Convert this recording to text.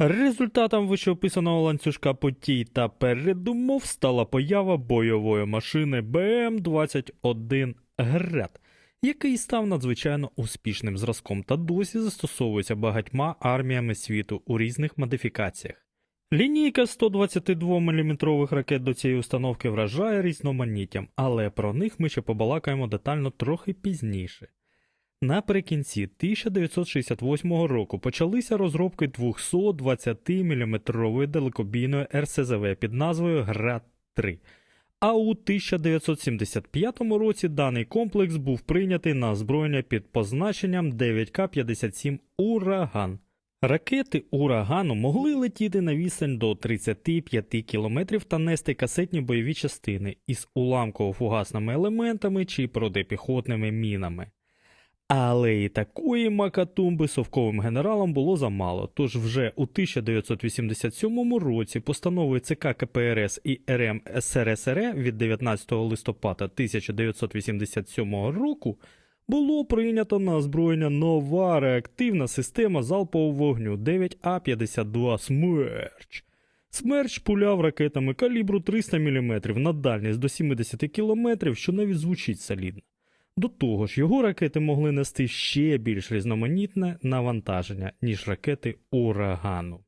Результатом вищеописаного ланцюжка подій та передумов стала поява бойової машини БМ-21 Град, який став надзвичайно успішним зразком та досі застосовується багатьма арміями світу у різних модифікаціях. Лінійка 122 мм ракет до цієї установки вражає різноманіттям, але про них ми ще побалакаємо детально трохи пізніше. Наприкінці 1968 року почалися розробки 220 мм далекобійної РСЗВ під назвою Град-3. А у 1975 році даний комплекс був прийнятий на озброєння під позначенням 9К-57 Ураган. Ракети урагану могли летіти на відстань до 35 км та нести касетні бойові частини із уламково-фугасними елементами чи протипіхотними мінами. Але і такої макатумби совковим генералам було замало, тож вже у 1987 році постановою ЦК КПРС і РМ СРСР від 19 листопада 1987 року було прийнято на озброєння нова реактивна система залпового вогню 9А52 Смерч. Смерч пуляв ракетами калібру 300 мм на дальність до 70 км, що навіть звучить солідно. До того ж, його ракети могли нести ще більш різноманітне навантаження, ніж ракети урагану.